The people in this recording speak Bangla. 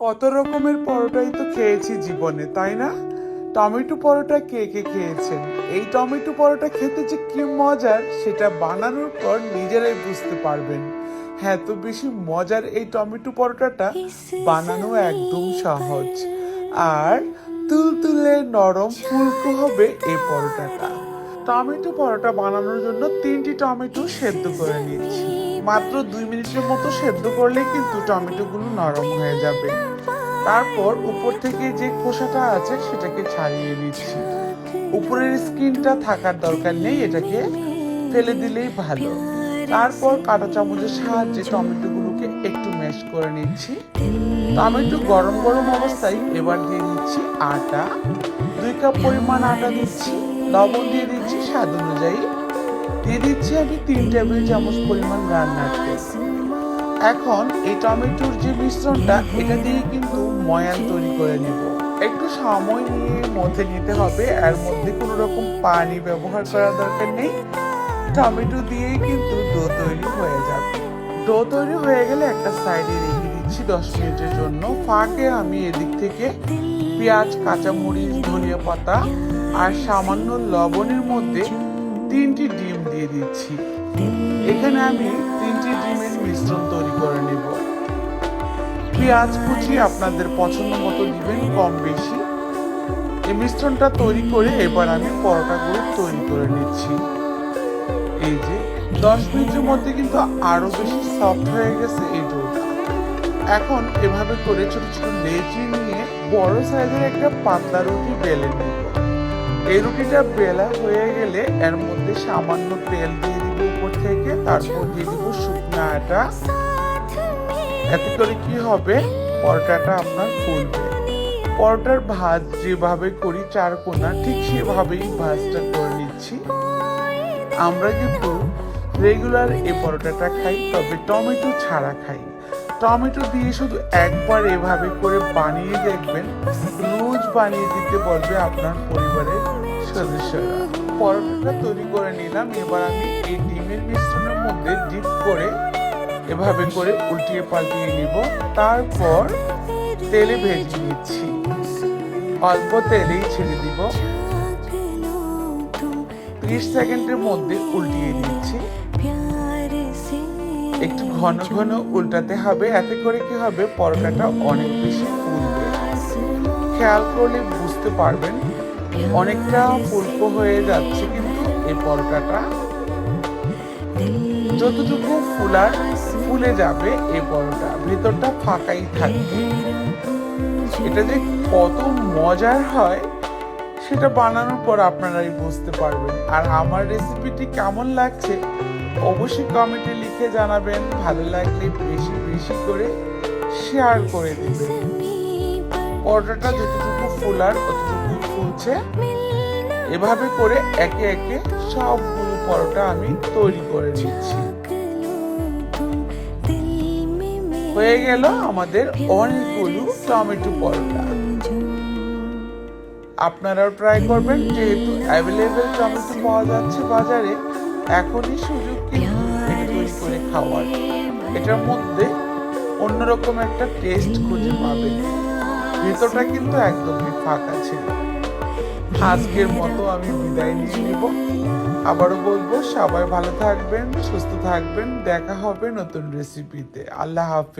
কত রকমের পরোটাই তো খেয়েছি জীবনে তাই না? টমেটো পরোটা কে কে খেয়েছেন এই টমেটো পরোটা খেতে যে কি মজার সেটা বানানোর পর নিজেরাই বুঝতে পারবেন। হ্যাঁ তো বেশি মজার এই টমেটো পরোটাটা বানানো একদম সহজ। আর তুলতুলে নরম ফুলকো হবে এই পরোটাটা। টমেটো পরোটা বানানোর জন্য তিনটি টমেটো সেদ্ধ করে নিচ্ছি। মাত্র দুই মিনিটের মতো সেদ্ধ করলে কিন্তু টমেটোগুলো নরম হয়ে যাবে। তারপর উপর থেকে যে খোসাটা আছে সেটাকে ছাড়িয়ে দিচ্ছি উপরের স্কিনটা থাকার দরকার নেই, এটাকে ফেলে দিলেই ভালো। তারপর কাঁটা চামচের সাহায্যে টমেটোগুলোকে একটু ম্যাশ করে নিচ্ছি। টমেটো গরম গরম অবস্থায় এবার দিয়ে দিচ্ছি আটা। দুই কাপ পরিমাণ আটা দিচ্ছি। লবণ দিয়ে দিচ্ছি স্বাদ অনুযায়ী। দিয়ে দিচ্ছি আমি তিন টেবিল চামচ পরিমাণ রান্নার তেল। এখন এই টমেটোর যে মিশ্রণটা, এটা দিয়ে কিন্তু ময়ান তৈরি করে নিব। একটু সময় নিয়ে মধ্যে নিতে হবে, এর মধ্যে কোনো রকম পানি ব্যবহার করার দরকার নেই। টমেটো দিয়েই কিন্তু ডো তৈরি হয়ে যাবে। ডো তৈরি হয়ে গেলে একটা সাইডে রেখে দিচ্ছি দশ মিনিটের জন্য। ফাঁকে আমি এদিক থেকে পেঁয়াজ, কাঁচামরিচ, ধনিয়া পাতা আর সামান্য লবণের মধ্যে তিনটি ডিম দিয়ে দিচ্ছি। এখানে আমি তিনটি ডিমের মিশ্রণ তৈরি করে নেব। পেঁয়াজ কুচি আপনাদের পছন্দ মতো দিবেন কম বেশি। এই মিশ্রণটা তৈরি করে এবার আমি পরোটাগুলো তৈরি করে নিচ্ছি। এই যে, দশ মিনিটের মধ্যে কিন্তু আরও বেশি সফট হয়ে গেছে এই ডোটা। এখন এভাবে করে ছোট ছোট লেচি নিয়ে বড় সাইজের একটা পাতলা রুটি বেলে নিব। এই রুটিটা বেলা হয়ে গেলে এর মধ্যে সামান্য তেল দিয়ে দিব উপর থেকে, তারপর দিয়ে দিব শুকনো আটা। এতে করে কি হবে? পরোটাটা আপনার ফুলবে। পরোটার ভাজ যেভাবে করি চার কোনা, ঠিক সেভাবেই ভাজটা করে নিচ্ছি। আমরা কিন্তু রেগুলার এই পরোটাটা খাই, তবে টমেটো ছাড়া খাই। টমেটো দিয়ে শুধু একবার এভাবে করে বানিয়ে দেখবেন। রোজ বানিয়ে দিতে বলবে আপনার পরিবারের সদস্যরা পরোটাটা তৈরি করে নিলাম। এবার আমি এই ডিমের মিশ্রণের মধ্যে ডিপ করে এভাবে করে উল্টিয়ে পাল্টিয়ে নিব। তারপর তেলে ভেজে নিচ্ছি। অল্প তেলেই ছেড়ে দিব। ত্রিশ সেকেন্ডের মধ্যে উল্টিয়ে দিচ্ছি একটু ঘন ঘন উল্টাতে হবে। এতে করে কি হবে? পরোটাটা অনেক বেশি ফুলবে। খেয়াল করলে বুঝতে পারবেন অনেকটা ফুলকো হয়ে যাচ্ছে কিন্তু এই পরোটাটা যতটুকু ফুলার ফুলে যাবে এই পরোটা ভেতরটা ফাঁকাই থাকবে। এটা যে কত মজার হয়, সেটা বানানোর পর আপনারাই বুঝতে পারবেন। আর আমার রেসিপিটি কেমন লাগছে, অবশ্যই কমেন্টে লিখে জানাবেন। ভালো লাগলে বেশি বেশি করে শেয়ার করে দিবেন। পরোটাটা যতটুকু ফুলার ততটুকু ফুলছে এভাবে করে একে একে সবগুলো পরোটা আমি তৈরি করে নিচ্ছি। হয়ে গেল আমাদের অনেকগুলো টমেটো পরোটা। আপনারাও ট্রাই করবেন, যেহেতু অ্যাভেলেবেল টমেটো পাওয়া যাচ্ছে বাজারে, এখনই সুযোগ করে খাওয়ার। এটার মধ্যে অন্যরকম একটা টেস্ট খুঁজে পাবেন। ভেতরটা কিন্তু একদমই ফাঁকা ছিল। আজকের মতো আমি বিদায় নিয়ে নিব। আবারও বলব, সবাই ভালো থাকবেন, সুস্থ থাকবেন। দেখা হবে নতুন রেসিপিতে আল্লাহ হাফেজ।